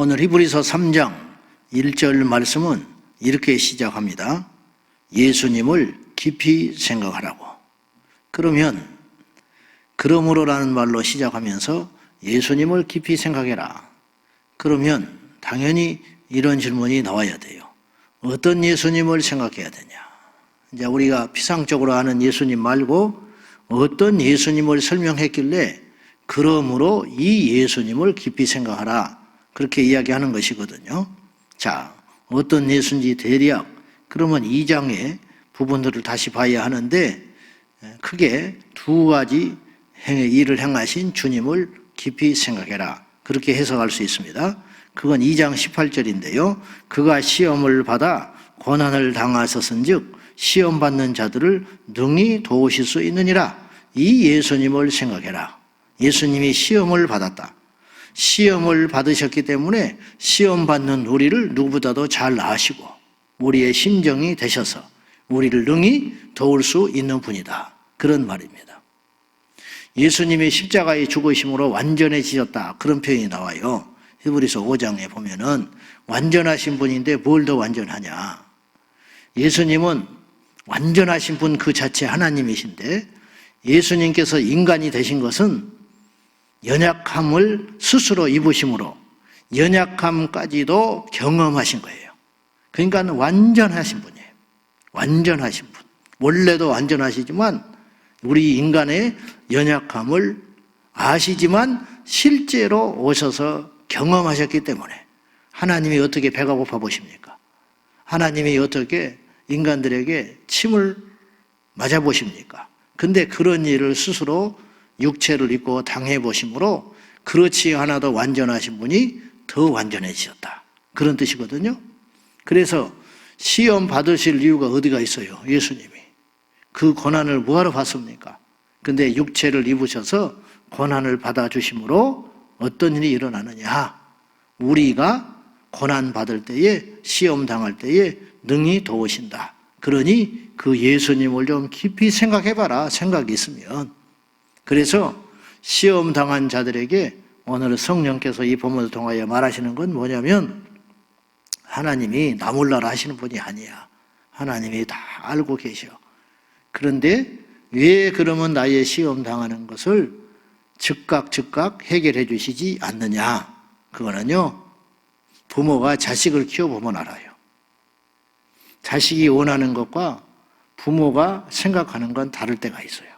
오늘 히브리서 3장 1절 말씀은 이렇게 시작합니다. 예수님을 깊이 생각하라고. 그러면 그러므로라는 말로 시작하면서 예수님을 깊이 생각해라. 그러면 당연히 이런 질문이 나와야 돼요. 어떤 예수님을 생각해야 되냐? 이제 우리가 피상적으로 아는 예수님 말고 어떤 예수님을 설명했길래 그러므로 이 예수님을 깊이 생각하라. 그렇게 이야기하는 것이거든요. 자, 어떤 예수인지 대략 그러면 이 장의 부분들을 다시 봐야 하는데 크게 두 가지 행의 일을 행하신 주님을 깊이 생각해라. 그렇게 해석할 수 있습니다. 그건 2장 18절인데요. 그가 시험을 받아 고난을 당하셨은즉 시험 받는 자들을 능히 도우실 수 있느니라. 이 예수님을 생각해라. 예수님이 시험을 받았다. 시험을 받으셨기 때문에 시험 받는 우리를 누구보다도 잘 아시고 우리의 심정이 되셔서 우리를 능히 도울 수 있는 분이다. 그런 말입니다. 예수님이 십자가의 죽으심으로 완전해지셨다. 그런 표현이 나와요. 히브리서 5장에 보면은 완전하신 분인데 뭘 더 완전하냐. 예수님은 완전하신 분 그 자체 하나님이신데 예수님께서 인간이 되신 것은 연약함을 스스로 입으심으로 연약함까지도 경험하신 거예요. 그러니까 완전하신 분이에요. 완전하신 분. 원래도 완전하시지만 우리 인간의 연약함을 아시지만 실제로 오셔서 경험하셨기 때문에 하나님이 어떻게 배가 고파 보십니까? 하나님이 어떻게 인간들에게 침을 맞아 보십니까? 근데 그런 일을 스스로 육체를 입고 당해 보심으로 그렇지 않아도 완전하신 분이 더 완전해지셨다. 그런 뜻이거든요. 그래서 시험 받으실 이유가 어디가 있어요? 예수님이. 그 고난을 뭐하러 받습니까? 근데 육체를 입으셔서 고난을 받아주심으로 어떤 일이 일어나느냐? 우리가 고난 받을 때에 시험 당할 때에 능히 도우신다. 그러니 그 예수님을 좀 깊이 생각해 봐라. 생각이 있으면. 그래서 시험 당한 자들에게 오늘 성령께서 이 본문을 통하여 말하시는 건 뭐냐면 하나님이 나 몰라라 하시는 분이 아니야. 하나님이 다 알고 계셔. 그런데 왜 그러면 나의 시험 당하는 것을 즉각 즉각 해결해 주시지 않느냐? 그거는요. 부모가 자식을 키워 보면 알아요. 자식이 원하는 것과 부모가 생각하는 건 다를 때가 있어요.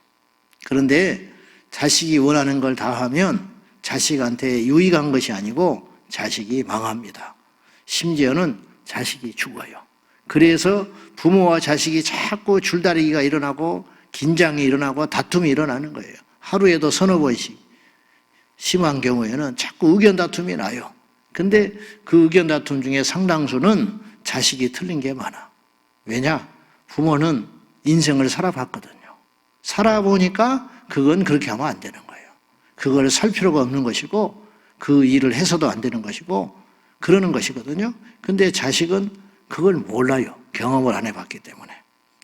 그런데 자식이 원하는 걸 다 하면 자식한테 유익한 것이 아니고 자식이 망합니다. 심지어는 자식이 죽어요. 그래서 부모와 자식이 자꾸 줄다리기가 일어나고 긴장이 일어나고 다툼이 일어나는 거예요. 하루에도 서너 번씩. 심한 경우에는 자꾸 의견 다툼이 나요. 근데 그 의견 다툼 중에 상당수는 자식이 틀린 게 많아. 왜냐? 부모는 인생을 살아봤거든요. 살아보니까 그건 그렇게 하면 안 되는 거예요. 그걸 살 필요가 없는 것이고 그 일을 해서도 안 되는 것이고 그러는 것이거든요. 근데 자식은 그걸 몰라요. 경험을 안 해봤기 때문에.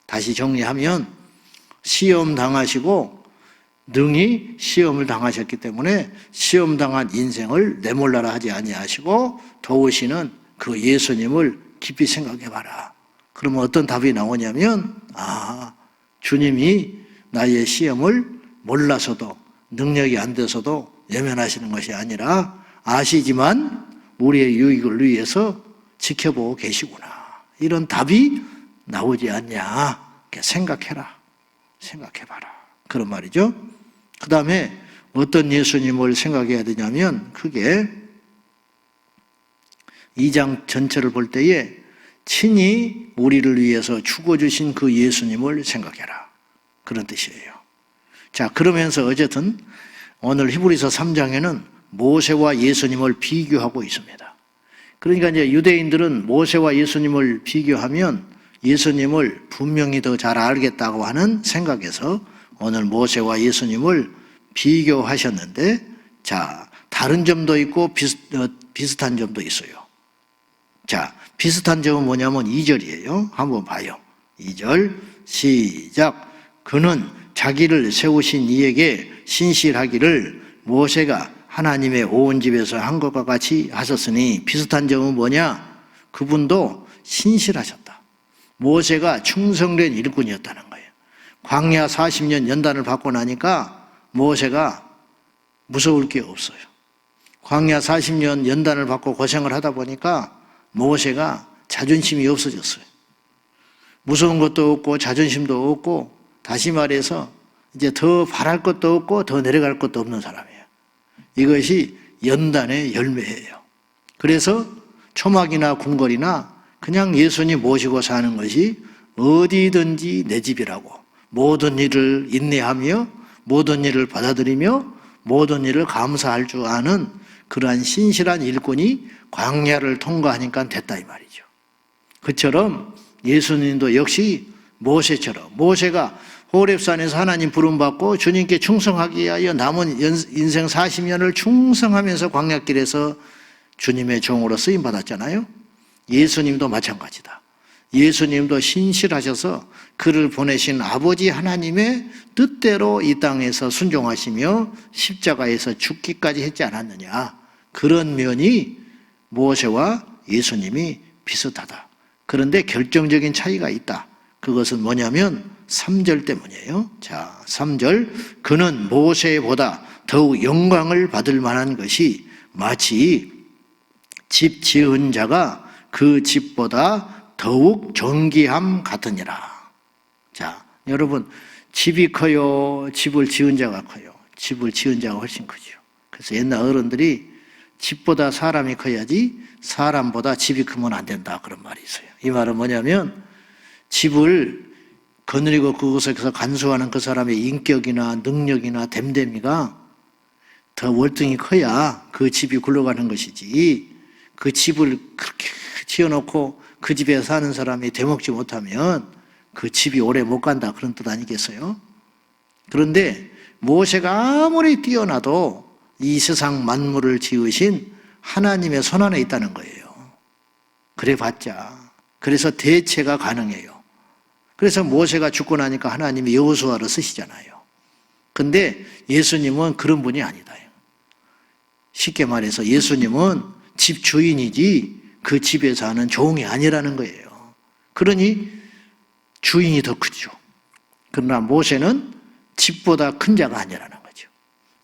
다시 정리하면 시험 당하시고 능히 시험을 당하셨기 때문에 시험 당한 인생을 내몰라라 하지 아니하시고 도우시는 그 예수님을 깊이 생각해 봐라. 그러면 어떤 답이 나오냐면 아, 주님이 나의 시험을 몰라서도 능력이 안 돼서도 예면하시는 것이 아니라 아시지만 우리의 유익을 위해서 지켜보고 계시구나. 이런 답이 나오지 않냐. 생각해라. 생각해봐라. 그런 말이죠. 그 다음에 어떤 예수님을 생각해야 되냐면 크게 2장 전체를 볼 때에 친히 우리를 위해서 죽어주신 그 예수님을 생각해라. 그런 뜻이에요. 자, 그러면서 어쨌든 오늘 히브리서 3장에는 모세와 예수님을 비교하고 있습니다. 그러니까 이제 유대인들은 모세와 예수님을 비교하면 예수님을 분명히 더 잘 알겠다고 하는 생각에서 오늘 모세와 예수님을 비교하셨는데 자, 다른 점도 있고 비슷, 어, 비슷한 점도 있어요. 자, 비슷한 점은 뭐냐면 2절이에요. 한번 봐요. 2절 시작. 그는 자기를 세우신 이에게 신실하기를 모세가 하나님의 온 집에서 한 것과 같이 하셨으니 비슷한 점은 뭐냐? 그분도 신실하셨다. 모세가 충성된 일꾼이었다는 거예요. 광야 40년 연단을 받고 나니까 모세가 무서울 게 없어요. 광야 40년 연단을 받고 고생을 하다 보니까 모세가 자존심이 없어졌어요. 무서운 것도 없고 자존심도 없고 다시 말해서 이제 더 바랄 것도 없고 더 내려갈 것도 없는 사람이에요. 이것이 연단의 열매예요. 그래서 초막이나 궁궐이나 그냥 예수님 모시고 사는 것이 어디든지 내 집이라고 모든 일을 인내하며 모든 일을 받아들이며 모든 일을 감사할 줄 아는 그러한 신실한 일꾼이 광야를 통과하니까 됐다 이 말이죠. 그처럼 예수님도 역시 모세처럼 모세가 호렙산에서 하나님 부름 받고 주님께 충성하기 위하여 남은 인생 40년을 충성하면서 광야길에서 주님의 종으로 쓰임 받았잖아요. 예수님도 마찬가지다. 예수님도 신실하셔서 그를 보내신 아버지 하나님의 뜻대로 이 땅에서 순종하시며 십자가에서 죽기까지 했지 않았느냐. 그런 면이 모세와 예수님이 비슷하다. 그런데 결정적인 차이가 있다. 그것은 뭐냐면 3절 때문이에요. 자, 3절. 그는 모세보다 더욱 영광을 받을 만한 것이 마치 집 지은 자가 그 집보다 더욱 존귀함 같으니라. 자, 여러분, 집이 커요? 집을 지은 자가 커요? 집을 지은 자가 훨씬 크죠. 그래서 옛날 어른들이 집보다 사람이 커야지 사람보다 집이 크면 안 된다. 그런 말이 있어요. 이 말은 뭐냐면 집을 거느리고 그곳에서 간수하는 그 사람의 인격이나 능력이나 됨됨이가 더 월등히 커야 그 집이 굴러가는 것이지 그 집을 그렇게 지어놓고 그 집에 사는 사람이 되먹지 못하면 그 집이 오래 못 간다 그런 뜻 아니겠어요? 그런데 모세가 아무리 뛰어나도 이 세상 만물을 지으신 하나님의 손 안에 있다는 거예요. 그래 봤자. 그래서 대체가 가능해요. 그래서 모세가 죽고 나니까 하나님이 여호수아를 쓰시잖아요. 근데 예수님은 그런 분이 아니다. 쉽게 말해서 예수님은 집 주인이지 그 집에 사는 종이 아니라는 거예요. 그러니 주인이 더 크죠. 그러나 모세는 집보다 큰 자가 아니라는 거죠.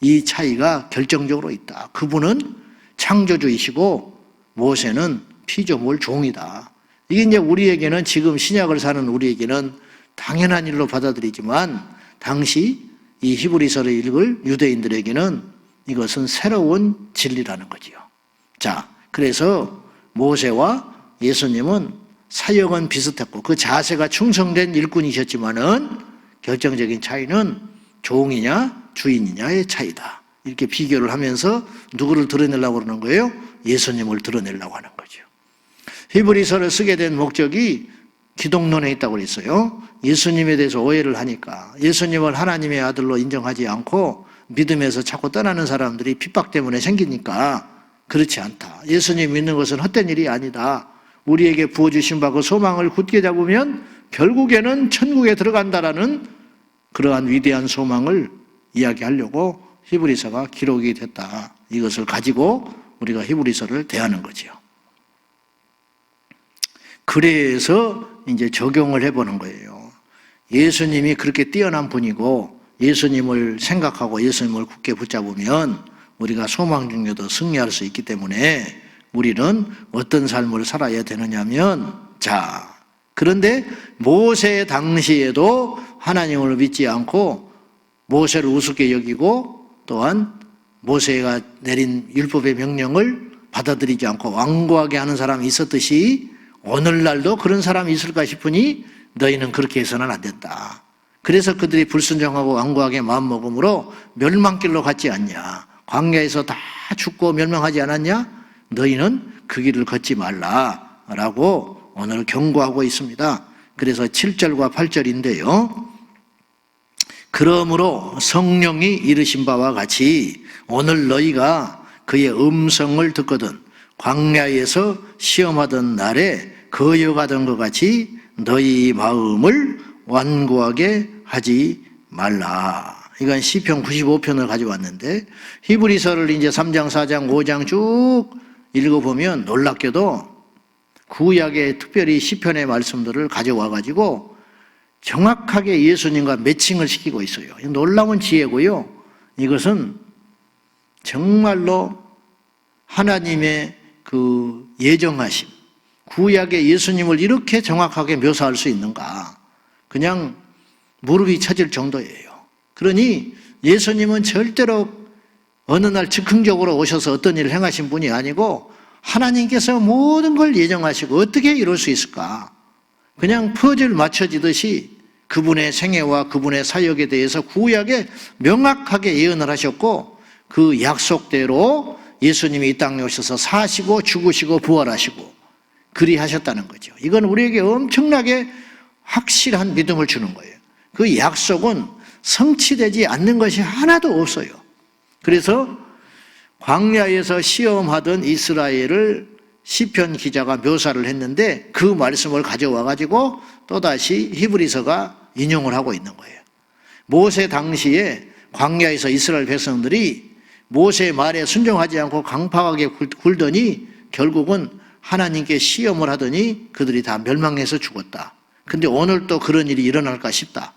이 차이가 결정적으로 있다. 그분은 창조주이시고 모세는 피조물 종이다. 이게 이제 우리에게는 지금 신약을 사는 우리에게는 당연한 일로 받아들이지만 당시 이 히브리서를 읽을 유대인들에게는 이것은 새로운 진리라는 거지요. 자, 그래서 모세와 예수님은 사역은 비슷했고 그 자세가 충성된 일꾼이셨지만은 결정적인 차이는 종이냐 주인이냐의 차이다. 이렇게 비교를 하면서 누구를 드러내려고 그러는 거예요? 예수님을 드러내려고 하는 거죠. 히브리서를 쓰게 된 목적이 기독론에 있다고 그랬어요. 예수님에 대해서 오해를 하니까 예수님을 하나님의 아들로 인정하지 않고 믿음에서 자꾸 떠나는 사람들이 핍박 때문에 생기니까 그렇지 않다. 예수님 믿는 것은 헛된 일이 아니다. 우리에게 부어주신 바 그 소망을 굳게 잡으면 결국에는 천국에 들어간다라는 그러한 위대한 소망을 이야기하려고 히브리서가 기록이 됐다. 이것을 가지고 우리가 히브리서를 대하는 거지요. 그래서 이제 적용을 해보는 거예요. 예수님이 그렇게 뛰어난 분이고 예수님을 생각하고 예수님을 굳게 붙잡으면 우리가 소망 중에도 승리할 수 있기 때문에 우리는 어떤 삶을 살아야 되느냐면 자 그런데 모세 당시에도 하나님을 믿지 않고 모세를 우습게 여기고 또한 모세가 내린 율법의 명령을 받아들이지 않고 완고하게 하는 사람이 있었듯이 오늘날도 그런 사람이 있을까 싶으니 너희는 그렇게 해서는 안 된다. 그래서 그들이 불순종하고 완고하게 마음먹음으로 멸망길로 갔지 않냐. 광야에서 다 죽고 멸망하지 않았냐? 너희는 그 길을 걷지 말라라고 오늘 경고하고 있습니다. 그래서 7절과 8절인데요. 그러므로 성령이 이르신 바와 같이 오늘 너희가 그의 음성을 듣거든 광야에서 시험하던 날에 거여가던 것 같이 너희 마음을 완고하게 하지 말라. 이건 시편 95편을 가져왔는데 히브리서를 이제 3장, 4장, 5장 쭉 읽어보면 놀랍게도 구약의 특별히 시편의 말씀들을 가져와 가지고 정확하게 예수님과 매칭을 시키고 있어요. 놀라운 지혜고요. 이것은 정말로 하나님의 그 예정하심, 구약의 예수님을 이렇게 정확하게 묘사할 수 있는가? 그냥 무릎이 쳐질 정도예요. 그러니 예수님은 절대로 어느 날 즉흥적으로 오셔서 어떤 일을 행하신 분이 아니고 하나님께서 모든 걸 예정하시고 어떻게 이룰 수 있을까? 그냥 퍼즐 맞춰지듯이 그분의 생애와 그분의 사역에 대해서 구약에 명확하게 예언을 하셨고 그 약속대로 예수님이 이 땅에 오셔서 사시고 죽으시고 부활하시고 그리 하셨다는 거죠. 이건 우리에게 엄청나게 확실한 믿음을 주는 거예요. 그 약속은 성취되지 않는 것이 하나도 없어요. 그래서 광야에서 시험하던 이스라엘을 시편 기자가 묘사를 했는데 그 말씀을 가져와 가지고 또다시 히브리서가 인용을 하고 있는 거예요. 모세 당시에 광야에서 이스라엘 백성들이 모세의 말에 순종하지 않고 강팍하게 굴더니 결국은 하나님께 시험을 하더니 그들이 다 멸망해서 죽었다. 근데 오늘 또 그런 일이 일어날까 싶다.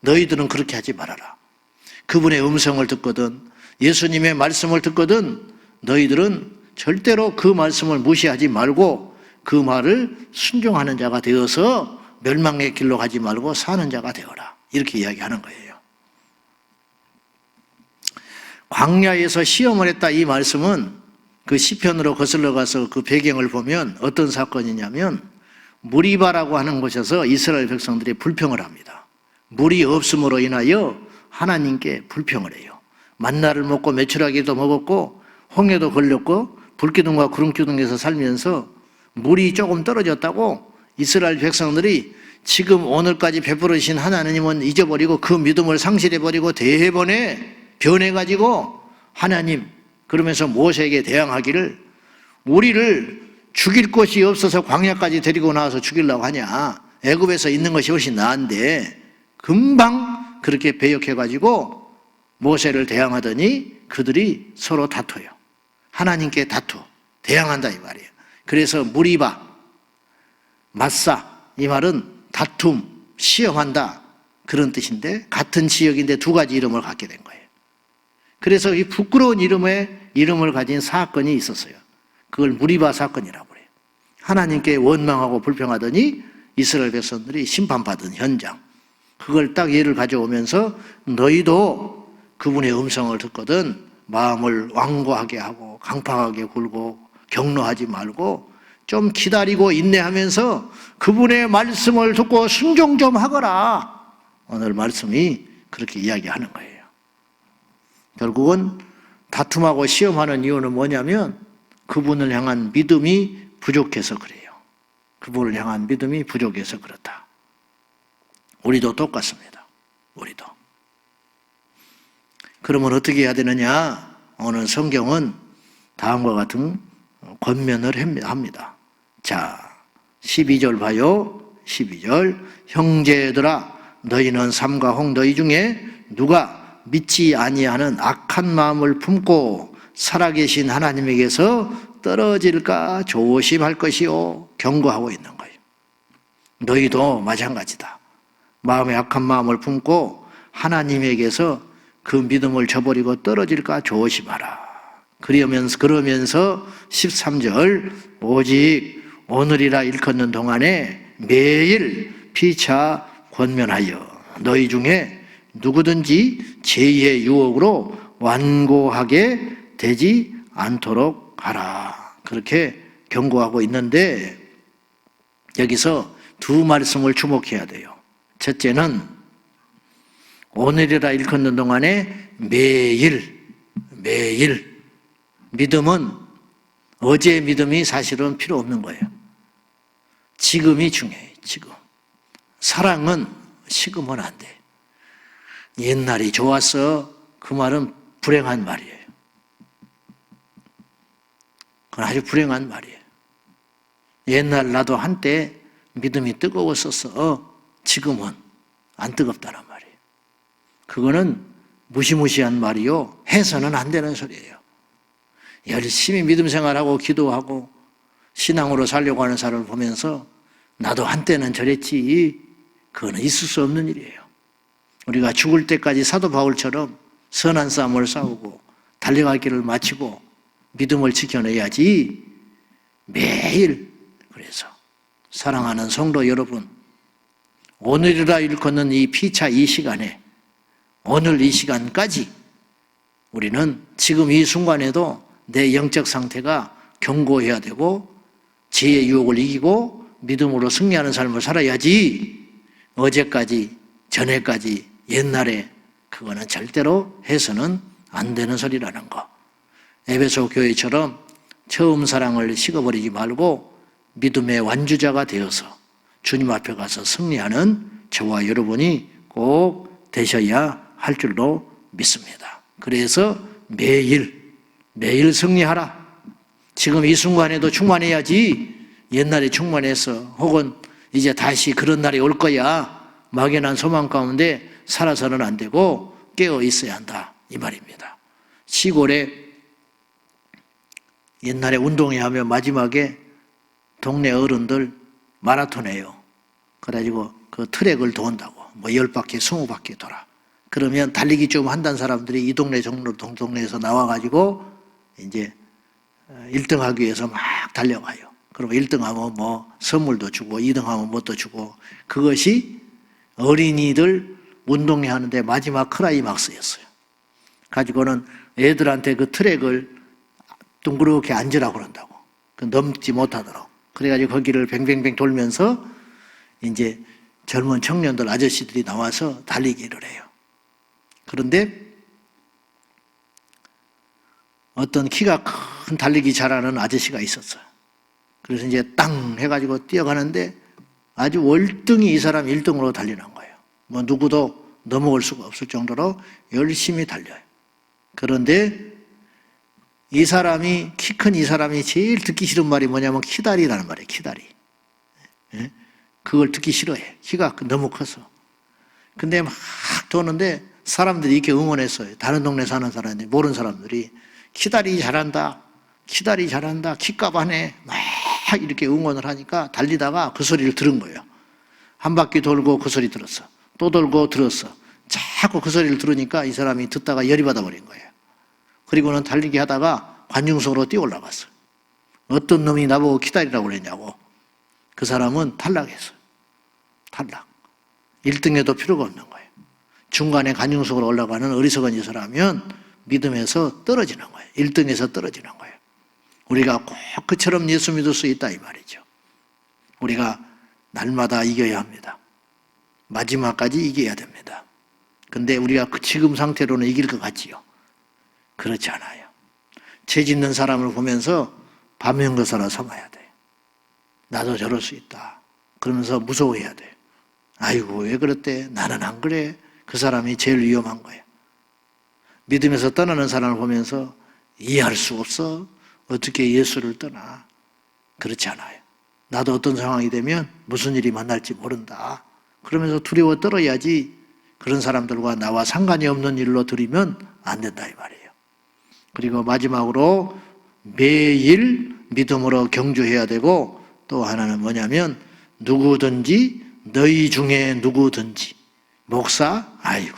너희들은 그렇게 하지 말아라. 그분의 음성을 듣거든 예수님의 말씀을 듣거든 너희들은 절대로 그 말씀을 무시하지 말고 그 말을 순종하는 자가 되어서 멸망의 길로 가지 말고 사는 자가 되어라. 이렇게 이야기하는 거예요. 광야에서 시험을 했다 이 말씀은 그 시편으로 거슬러 가서 그 배경을 보면 어떤 사건이냐면 무리바라고 하는 곳에서 이스라엘 백성들이 불평을 합니다. 물이 없음으로 인하여 하나님께 불평을 해요. 만나를 먹고 매출하기도 먹었고 홍해도 걸렸고 불기둥과 구름기둥에서 살면서 물이 조금 떨어졌다고 이스라엘 백성들이 지금 오늘까지 베풀으신 하나님은 잊어버리고 그 믿음을 상실해버리고 대번에 변해가지고 하나님 그러면서 모세에게 대항하기를 우리를 죽일 것이 없어서 광야까지 데리고 나와서 죽이려고 하냐 애굽에서 있는 것이 훨씬 나은데 금방 그렇게 배역해가지고 모세를 대항하더니 그들이 서로 다퉈요. 하나님께 다투, 대항한다 이 말이에요. 그래서 무리바, 맞사 이 말은 다툼, 시험한다 그런 뜻인데 같은 지역인데 두 가지 이름을 갖게 된 거예요. 그래서 이 부끄러운 이름의 이름을 가진 사건이 있었어요. 그걸 무리바 사건이라고 그래요. 하나님께 원망하고 불평하더니 이스라엘 백성들이 심판받은 현장. 그걸 딱 예를 가져오면서 너희도 그분의 음성을 듣거든 마음을 완고하게 하고 강팍하게 굴고 격노하지 말고 좀 기다리고 인내하면서 그분의 말씀을 듣고 순종 좀 하거라. 오늘 말씀이 그렇게 이야기하는 거예요. 결국은 다툼하고 시험하는 이유는 뭐냐면 그분을 향한 믿음이 부족해서 그래요. 그분을 향한 믿음이 부족해서 그렇다. 우리도 똑같습니다. 우리도. 그러면 어떻게 해야 되느냐? 오늘 성경은 다음과 같은 권면을 합니다. 자, 12절 봐요. 12절. 형제들아, 너희는 삼가 홍 너희 중에 누가 믿지 아니하는 악한 마음을 품고 살아계신 하나님에게서 떨어질까 조심할 것이요. 경고하고 있는 거예요. 너희도 마찬가지다. 마음에 악한 마음을 품고 하나님에게서 그 믿음을 저버리고 떨어질까 조심하라. 그러면서, 그러면서 13절, 오직 오늘이라 일컫는 동안에 매일 피차 권면하여 너희 중에 누구든지 제2의 유혹으로 완고하게 되지 않도록 하라. 그렇게 경고하고 있는데 여기서 두 말씀을 주목해야 돼요. 첫째는 오늘이라 일컫는 동안에 매일, 매일 믿음은 어제의 믿음이 사실은 필요 없는 거예요. 지금이 중요해요, 지금. 사랑은 식으면 안 돼. 옛날이 좋았어. 그 말은 불행한 말이에요. 그건 아주 불행한 말이에요. 옛날 나도 한때 믿음이 뜨거웠었어. 지금은 안 뜨겁다는 말. 그거는 무시무시한 말이요. 해서는 안 되는 소리예요. 열심히 믿음 생활하고 기도하고 신앙으로 살려고 하는 사람을 보면서 나도 한때는 저랬지. 그거는 있을 수 없는 일이에요. 우리가 죽을 때까지 사도 바울처럼 선한 싸움을 싸우고 길을 마치고 믿음을 지켜내야지 매일 그래서 사랑하는 성도 여러분 오늘이라 일컫는 이 피차 이 시간에 오늘 이 시간까지 우리는 지금 이 순간에도 내 영적 상태가 견고해야 되고 지혜의 유혹을 이기고 믿음으로 승리하는 삶을 살아야지 어제까지 전에까지 옛날에 그거는 절대로 해서는 안 되는 소리라는 거. 에베소 교회처럼 처음 사랑을 식어버리지 말고 믿음의 완주자가 되어서 주님 앞에 가서 승리하는 저와 여러분이 꼭 되셔야 할 줄로 믿습니다. 그래서 매일, 매일 승리하라. 지금 이 순간에도 충만해야지 옛날에 충만해서 혹은 이제 다시 그런 날이 올 거야. 막연한 소망 가운데 살아서는 안 되고 깨어 있어야 한다. 이 말입니다. 시골에 옛날에 운동회 하면 마지막에 동네 어른들 마라톤 해요. 그래가지고 그 트랙을 돈다고. 뭐열 바퀴, 스무 바퀴 돌아. 그러면 달리기 좀 한다는 사람들이 이 동네 종로 동동네에서 나와가지고 이제 1등 하기 위해서 막 달려가요. 그러면 1등 하면 뭐 선물도 주고 2등 하면 뭣도 주고 그것이 어린이들 운동회 하는데 마지막 크라이막스였어요. 가지고는 애들한테 그 트랙을 둥그렇게 앉으라고 그런다고. 그 넘지 못하도록. 그래가지고 거기를 뱅뱅뱅 돌면서 이제 젊은 청년들 아저씨들이 나와서 달리기를 해요. 그런데 어떤 키가 큰 달리기 잘하는 아저씨가 있었어요. 그래서 이제 땅 해가지고 뛰어가는데 아주 월등히 이 사람 1등으로 달리는 거예요. 뭐 누구도 넘어올 수가 없을 정도로 열심히 달려요. 그런데 이 사람이, 키 큰 이 사람이 제일 듣기 싫은 말이 뭐냐면 키다리라는 말이에요, 키다리. 예? 그걸 듣기 싫어해. 키가 너무 커서. 근데 막 도는데 사람들이 이렇게 응원했어요. 다른 동네 사는 사람들이, 모르는 사람들이. 키다리 잘한다. 키다리 잘한다. 키값 하네. 막 이렇게 응원을 하니까 달리다가 그 소리를 들은 거예요. 한 바퀴 돌고 그 소리 들었어. 또 돌고 들었어. 자꾸 그 소리를 들으니까 이 사람이 듣다가 열이 받아버린 거예요. 그리고는 달리기 하다가 관중석으로 뛰어 올라갔어요. 어떤 놈이 나보고 기다리라고 그랬냐고. 그 사람은 탈락했어요. 탈락. 1등에도 필요가 없는 거예요. 중간에 관중석으로 올라가는 어리석은 짓을 하면 믿음에서 떨어지는 거예요. 1등에서 떨어지는 거예요. 우리가 꼭 그처럼 예수 믿을 수 있다 이 말이죠. 우리가 날마다 이겨야 합니다. 마지막까지 이겨야 됩니다. 근데 우리가 그 지금 상태로는 이길 것 같지요? 그렇지 않아요. 죄 짓는 사람을 보면서 반면교사로 삼아야 돼. 나도 저럴 수 있다. 그러면서 무서워해야 돼. 아이고, 왜 그랬대? 나는 안 그래. 그 사람이 제일 위험한 거야. 믿음에서 떠나는 사람을 보면서 이해할 수 없어. 어떻게 예수를 떠나? 그렇지 않아요. 나도 어떤 상황이 되면 무슨 일이 만날지 모른다. 그러면서 두려워 떨어야지 그런 사람들과 나와 상관이 없는 일로 들이면 안 된다 이 말이에요. 그리고 마지막으로 매일 믿음으로 경주해야 되고 또 하나는 뭐냐면 누구든지 너희 중에 누구든지 목사 아이고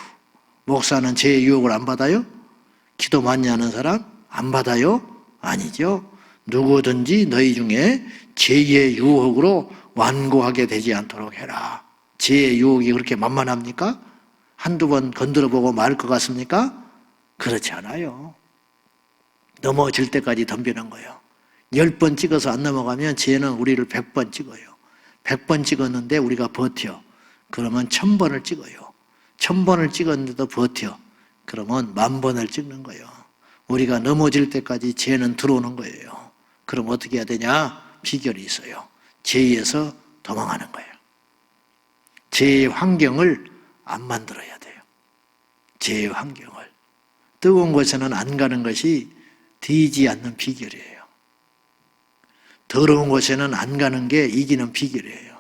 목사는 제 유혹을 안 받아요? 기도 많이 하는 사람 안 받아요? 아니죠. 누구든지 너희 중에 죄의 유혹으로 완고하게 되지 않도록 해라. 죄의 유혹이 그렇게 만만합니까? 한두 번 건드려 보고 말 것 같습니까? 그렇지 않아요. 넘어질 때까지 덤비는 거예요. 열 번 찍어서 안 넘어가면 죄는 우리를 백 번 찍어요. 백 번 찍었는데 우리가 버텨. 그러면 천 번을 찍어요. 천 번을 찍었는데도 버텨. 그러면 만 번을 찍는 거예요. 우리가 넘어질 때까지 죄는 들어오는 거예요. 그럼 어떻게 해야 되냐? 비결이 있어요. 죄에서 도망하는 거예요. 죄의 환경을 안 만들어야 돼요. 죄의 환경을. 뜨거운 곳에는 안 가는 것이 뒤지 않는 비결이에요. 더러운 곳에는 안 가는 게 이기는 비결이에요.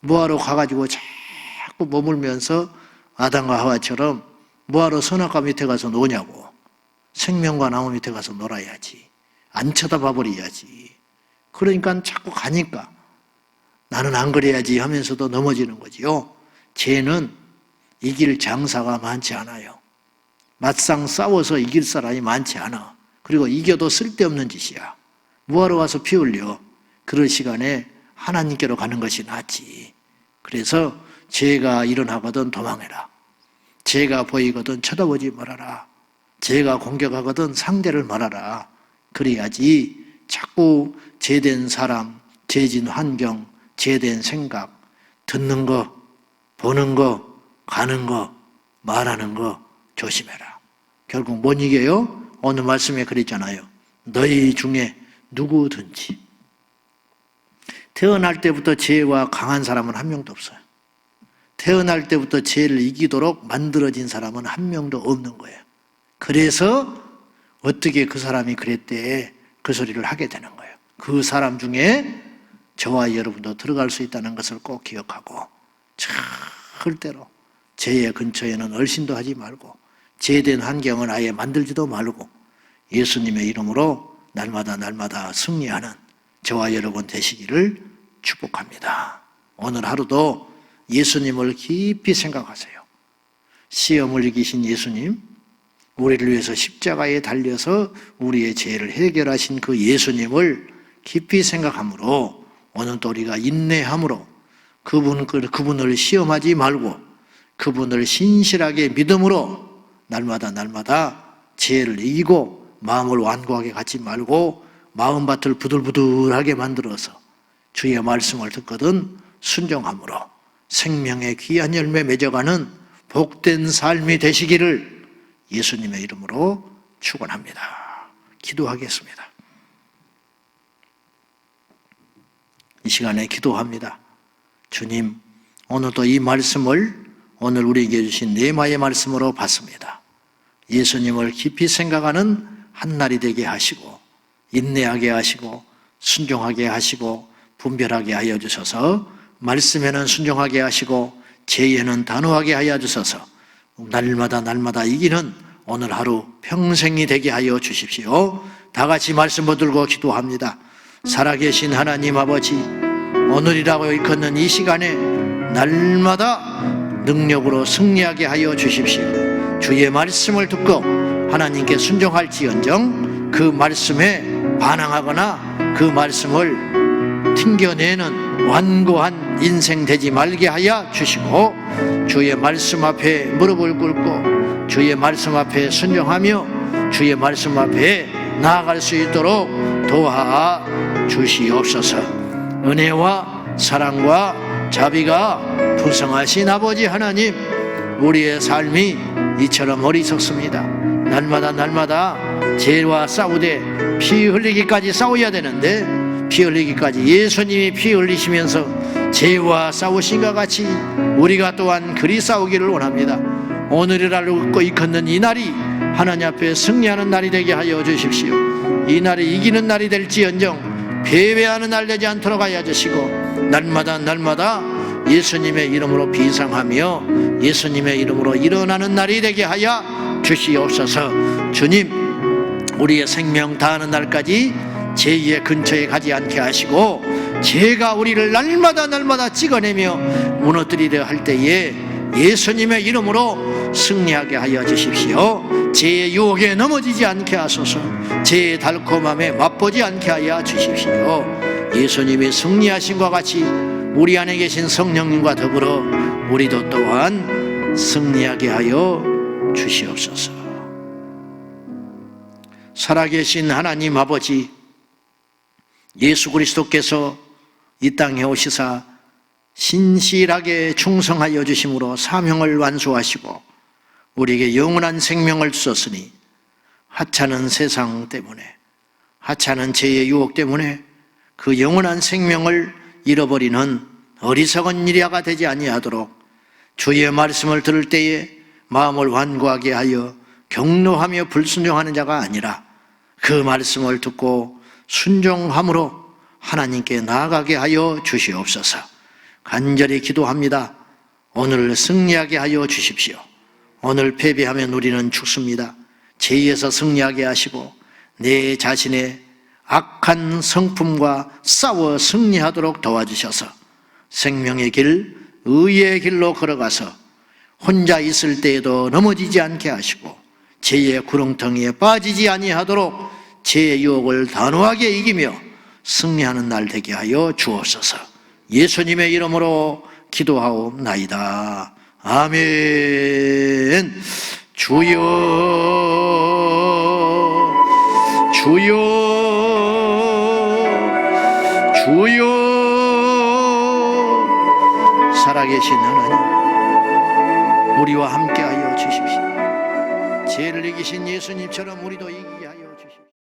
뭐하러 가가지고 자꾸 머물면서 아담과 하와처럼 뭐하러 선악과 밑에 가서 노냐고. 생명과 나무 밑에 가서 놀아야지. 안 쳐다봐 버려야지. 그러니까 자꾸 가니까 나는 안 그래야지 하면서도 넘어지는 거지요. 죄는 이길 장사가 많지 않아요. 맞상 싸워서 이길 사람이 많지 않아. 그리고 이겨도 쓸데없는 짓이야. 뭐하러 와서 피 흘려. 그럴 시간에 하나님께로 가는 것이 낫지. 그래서 죄가 일어나거든 도망해라. 죄가 보이거든 쳐다보지 말아라. 죄가 공격하거든 상대를 말하라. 그래야지 자꾸 죄된 사람, 죄진 환경, 죄된 생각, 듣는 거, 보는 거, 가는 거, 말하는 거 조심해라. 결국 못 이겨요? 오늘 말씀에 그랬잖아요. 너희 중에 누구든지 태어날 때부터 죄와 강한 사람은 한 명도 없어요. 태어날 때부터 죄를 이기도록 만들어진 사람은 한 명도 없는 거예요. 그래서 어떻게 그 사람이 그랬대 그 소리를 하게 되는 거예요. 그 사람 중에 저와 여러분도 들어갈 수 있다는 것을 꼭 기억하고 절대로 죄의 근처에는 얼씬도 하지 말고 죄된 환경을 아예 만들지도 말고 예수님의 이름으로 날마다 날마다 승리하는 저와 여러분 되시기를 축복합니다. 오늘 하루도 예수님을 깊이 생각하세요. 시험을 이기신 예수님, 우리를 위해서 십자가에 달려서 우리의 죄를 해결하신 그 예수님을 깊이 생각함으로 오늘도 우리가 인내함으로 그분, 그분을 시험하지 말고 그분을 신실하게 믿음으로 날마다 날마다 죄를 이기고 마음을 완고하게 갖지 말고 마음밭을 부들부들하게 만들어서 주의 말씀을 듣거든 순종함으로 생명의 귀한 열매 맺어가는 복된 삶이 되시기를 예수님의 이름으로 축원합니다. 기도하겠습니다. 이 시간에 기도합니다. 주님, 오늘도 이 말씀을 오늘 우리에게 주신 네마의 말씀으로 받습니다. 예수님을 깊이 생각하는 한 날이 되게 하시고 인내하게 하시고 순종하게 하시고 분별하게 하여 주셔서 말씀에는 순종하게 하시고 죄에는 단호하게 하여 주셔서 날마다 날마다 이기는 오늘 하루 평생이 되게 하여 주십시오. 다 같이 말씀 붙들고 기도합니다. 살아계신 하나님 아버지, 오늘이라고 일컫는 이 시간에 날마다 능력으로 승리하게 하여 주십시오. 주의 말씀을 듣고 하나님께 순종할지언정 그 말씀에 반항하거나 그 말씀을 튕겨내는 완고한 인생 되지 말게 하여 주시고 주의 말씀 앞에 무릎을 꿇고 주의 말씀 앞에 순종하며 주의 말씀 앞에 나아갈 수 있도록 도와 주시옵소서. 은혜와 사랑과 자비가 부성하신 아버지 하나님 우리의 삶이 이처럼 어리석습니다. 날마다 날마다 죄와 싸우되 피 흘리기까지 싸워야 되는데 피 흘리기까지 예수님이 피 흘리시면서 죄와 싸우신 것 같이 우리가 또한 그리 싸우기를 원합니다. 오늘이라고 이걷는 이 날이 하나님 앞에 승리하는 날이 되게 하여 주십시오. 이 날이 이기는 날이 될지언정 패배하는 날 되지 않도록 하여 주시고 날마다 날마다 예수님의 이름으로 비상하며 예수님의 이름으로 일어나는 날이 되게 하여 주시옵소서. 주님 우리의 생명 다하는 날까지 제2의 근처에 가지 않게 하시고 죄가 우리를 날마다 날마다 찍어내며 무너뜨리려 할 때에 예수님의 이름으로 승리하게 하여 주십시오. 죄의 유혹에 넘어지지 않게 하소서. 죄의 달콤함에 맛보지 않게 하여 주십시오. 예수님이 승리하신 것 같이 우리 안에 계신 성령님과 더불어 우리도 또한 승리하게 하여 주시옵소서. 살아계신 하나님 아버지 예수 그리스도께서 이 땅에 오시사 신실하게 충성하여 주심으로 사명을 완수하시고 우리에게 영원한 생명을 주셨으니 하찮은 세상 때문에 하찮은 죄의 유혹 때문에 그 영원한 생명을 잃어버리는 어리석은 일야가 되지 아니하도록 주의 말씀을 들을 때에 마음을 완고하게 하여 경노하며 불순종하는 자가 아니라 그 말씀을 듣고 순종함으로 하나님께 나아가게 하여 주시옵소서. 간절히 기도합니다. 오늘 승리하게 하여 주십시오. 오늘 패배하면 우리는 죽습니다. 죄에서 승리하게 하시고 내 자신의 악한 성품과 싸워 승리하도록 도와주셔서 생명의 길, 의의 길로 걸어가서 혼자 있을 때에도 넘어지지 않게 하시고 죄의 구렁텅이에 빠지지 아니하도록 죄의 유혹을 단호하게 이기며 승리하는 날 되게 하여 주옵소서. 예수님의 이름으로 기도하옵나이다. 아멘. 주여, 주여, 주여, 살아계신 하나님, 우리와 함께하여 주십시오. 죄를 이기신 예수님처럼 우리도 이기